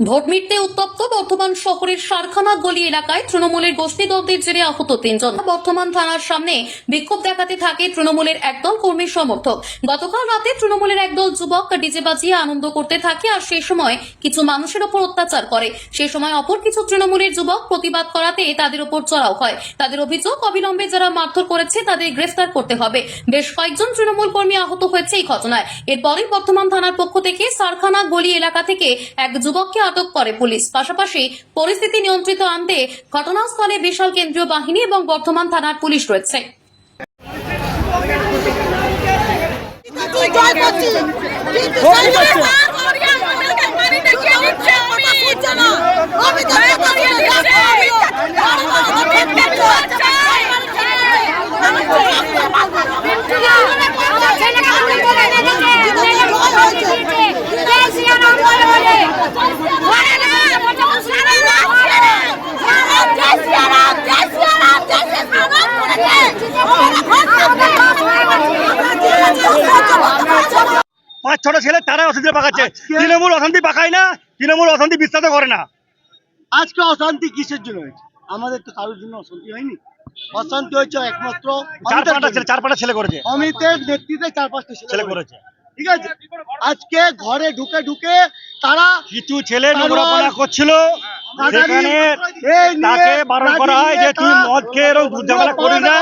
Vote মিটতে উত্তপ্ত বর্ধমান শহরের সারখানা গলি এলাকায় তৃণমূলের গোষ্ঠীদ্বন্দ্বের জেরে আহত তিনজন। বর্ধমান থানার সামনে বিক্ষোভ দেখাতে থাকে তৃণমূলের একদল কর্মী সমর্থক। গতকাল রাতে তৃণমূলের একদল যুবক ডিজে বাজিয়ে আনন্দ করতে থাকে আর সেই সময় কিছু মানুষের ওপর অত্যাচার করে। সেই সময় অপর কিছু তৃণমূলের যুবক প্রতিবাদ করাতে তাদের ওপর চড়াও হয়। তাদের অভিযোগ অবিলম্বে যারা মারধর করেছে তাদের গ্রেফতার করতে হবে। বেশ কয়েকজন তৃণমূল কর্মী আহত হয়েছে এই ঘটনায়। এরপরই বর্ধমান থানার পক্ষ থেকে সারখানা গলি এলাকা থেকে এক যুবককে আটক করে পুলিশ। পাশাপাশি পরিস্থিতি নিয়ন্ত্রিত আনতে ঘটনাস্থলে বিশাল কেন্দ্রীয় বাহিনী এবং বর্ধমান থানার পুলিশ রয়েছে করছি কিন্তু সেই না করিয়া আমাদেরকে মারি দেখিয়ে দিচ্ছে কথা শুনছে না আমি তো কথা শুনে যাচ্ছি আমার ছেলেকে গুলি করে মেরেছে মেরে বড় হয়েছে জয় শ্রীরাম বলে বলে মারে না বলছে মুসলিম না জয় শ্রীরাম জয় শ্রীরাম জয় শ্রীরাম করেছে পাঁচ ছটা ছেলে তারা অশান্তি পাকাচ্ছে। তৃণমূল অশান্তি পাকায় না তৃণমূল অশান্তি বিশ্বাস করে না। আজকে অশান্তি কিসের জন্য হয়েছে? আমাদের তো কারোর জন্য অশান্তি হয়নি। অশান্তি হয়েছে একমাত্র চার পাঁচটা ছেলে চার পাঁচটা ছেলে করেছে। অমিতের নেতৃত্বে চার পাঁচটা ছেলে করেছে। ঠিক আছে? আজকে ঘরে ঢুকে ঢুকে তারা কিছু ছেলে নোংরাপনা করছিল। সেখানে তাকে বারণ করা হয় যে তুই মদ খেয়ে এরকম দুধ ঝামেলা করিস না।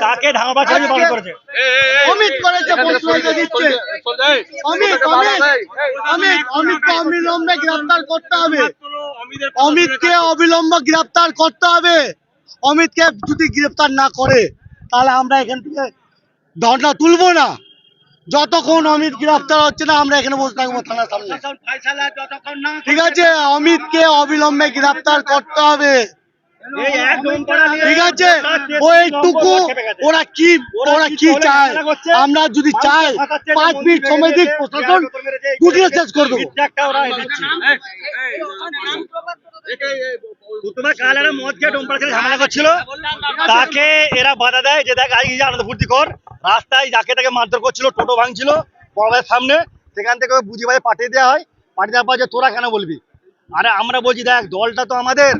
তাকে করেছে অমিত করেছে প্রশ্রয় দিচ্ছে অমিত অমিত অমিত অমিতকে অবিলম্বে গ্রেফতার করতে হবে অমিতকে অবিলম্বে গ্রেফতার করতে হবে অমিতকে যদি গ্রেফতার না করে তাহলে আমরা এখান থেকে ধর্ণা তুলবো না যতক্ষণ অমিত গ্রেফতার হচ্ছে না আমরা এখানে বসে থাকব থানার সামনে ঠিক আছে অমিতকে অবিলম্বে গ্রেফতার করতে হবে ঠিক আছে। ওইটুকু। ওরা কি ওরা কি চায়? আমরা যদি চাই পাঁচ মিনিট সময় দিক প্রশাসন গুটিয়ে শেষ করে দেবো। তাকে এরা বাধা দেয় যে দেখ আজকে আনন্দ ফুর্তি কর। রাস্তায় যাকে তাকে মারধর করছিল টোটো ভাঙছিল বড়দের সামনে। সেখান থেকে বুঝি ভাই পাঠিয়ে দেওয়া হয়। পাঠিয়ে দেওয়ার পর যে তোরা কেন বলবি? আরে আমরা বলছি দেখ দলটা তো আমাদের।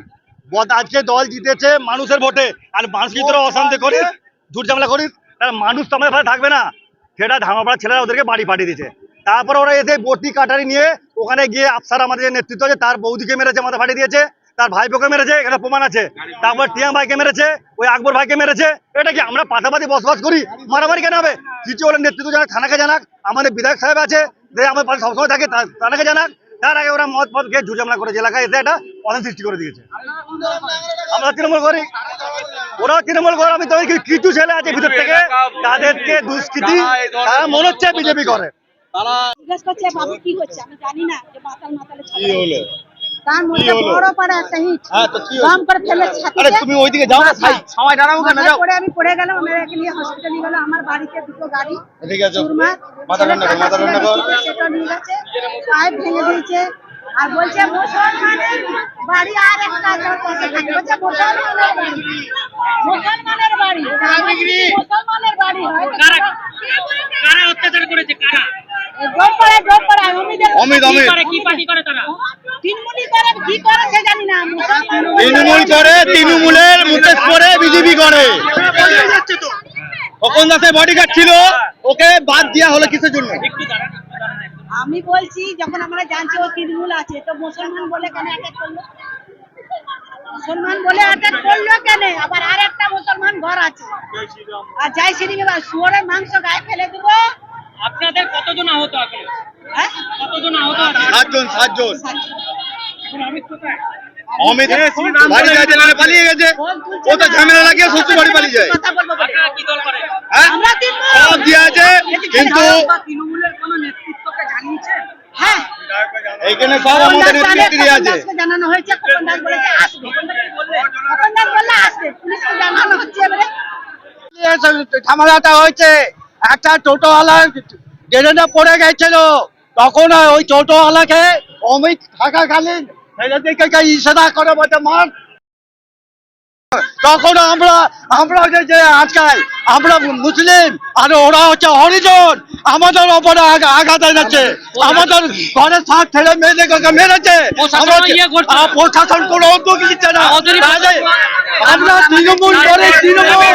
আজকে দল জিতেছে মানুষের ভোটে। আর মানুষ কি তোরা অশান্তি করিস, ঝুট ঝামেলা করিস, তাহলে মানুষ তো আমাদের থাকবে না। সেটা ধামাপাড়া ছেলেরা ওদেরকে বাড়ি পাঠিয়ে দিয়েছে। তারপর ওরা এসে বটি কাটারি নিয়ে ওখানে গিয়ে আফসার আমাদের যে নেতৃত্ব আছে, তার বৌদিকে মেরেছে, মাথা ফাটিয়ে দিয়েছে, তার ভাইপোকে মেরেছে, এখানে প্রমাণ আছে। তারপর টিয়া ভাইকে মেরেছে, ওই আকবর ভাইকে মেরেছে। এটা কি আমরা পাশাপাশি বসবাস করি? মারামারি কেন হবে? কিছু ওরা নেতৃত্ব জানাক থানাকে জানাক। আমাদের বিধায়ক সাহেব আছে, যে আমার পাশে সবসময় থাকে থানাকে জানাক। তার আগে ওরা মদ পদ খেয়ে ঝুটঝামলা করেছে। এলাকায় এসে একটা অশান্তি সৃষ্টি করে দিয়েছে। আমরা তৃণমূল করি। ওরাও তৃণমূল করে আমি তো কিছু ছেলে আছে ভিতর থেকে। তাদেরকে দুষ্কৃতি তারা মনে হচ্ছে বিজেপি করে। জিজ্ঞেস করছে বাবু কি হচ্ছে? আমি জানি না যে মাতাল মাতালে কি হলো? তার মধ্যে বড় পাড়া একটা ইট। বাম করে ফেলে ছাতিতে তুমি ওইদিকে যাও না সবাই দাঁড়াবো কেন যাও। আমি পড়ে গেলাম আমাকে নিয়ে হসপিটাল গেল আমার বাড়িতে দুটো গাড়ি ঠিক আছে মাথা ঠান্ডা মাথা ঠান্ডা সেটা নিয়ে গেছে পাইপ ভেঙে দিয়েছে। আর বলছে মুসলমানের বাড়ি আর একটা বলছে মুসলমানের বাড়ি। মুসলমানের বাড়ি। মুসলমানের বাড়ি। কারা অত্যাচার করেছে? কারা? জোর করে জোর করে। অমিদের অমিত কি অমিত। করে কি পার্টি করে তারা? তিনমুনি করে কি করে সে জানি না। মুসলমান তৃণমূল করে তৃণমূলের মুকেশ করে বিজেপি করে। খোকন দাসের বডিগার্ড ছিল। ওকে বাদ দেওয়া হলো কিসের জন্য? আমি বলছি যখন আমরা জানছি ও তৃণমূল আছে তো মুসলমান বলে কেন অ্যাটাক করল? মুসলমান বলে অ্যাটাক করল কেন? আবার আর একটা মুসলমান ঘর আছে। আর যাই সিঁড়ি শুয়ারের মাংস গায়ে ফেলে দেবো। আপনাদের কতজন আহত আছে হ্যাঁ? কতজন আহত আছে সাতজন সাতজন। অমিত বাড়ি গেছে না পালিয়ে গেছে। ও তো ঝামেলা লাগিয়ে শ্বশুর বাড়ি পালিয়ে যায়। কথা বলব বলে। আপনারা কি দল করেন হ্যাঁ? আমরা সব দিয়ে আছে কিন্তু তৃণমূলের কোন নেতৃত্বকে জানিয়েছেন হ্যাঁ এইখানে সব আমাদের নেতৃত্ব আছে। জানানো হয়েছে খোকন দাস বলেছে আসবে। খোকন দাস বললে আসবে পুলিশকে জানানো হচ্ছে এবারে। ঝামেলাটা হয়েছে একটা টোটোওয়ালা ড্রেনে পড়ে গেছিল তখন ওই টোটোওয়ালাকে অমিত থাকাকালীন ইশারা করে বলতে মার তখন আমরা আমরা যে আজকাল আমরা মুসলিম আর ওরা হচ্ছে হরিজন আমাদের ওপরে আঘাত এনেছে আমাদের ঘরে সাত ছেলে মেয়েদেরকে মেরেছে প্রশাসন কোন উদ্যোগ নিচ্ছে না আমরা তৃণমূল করে তৃণমূল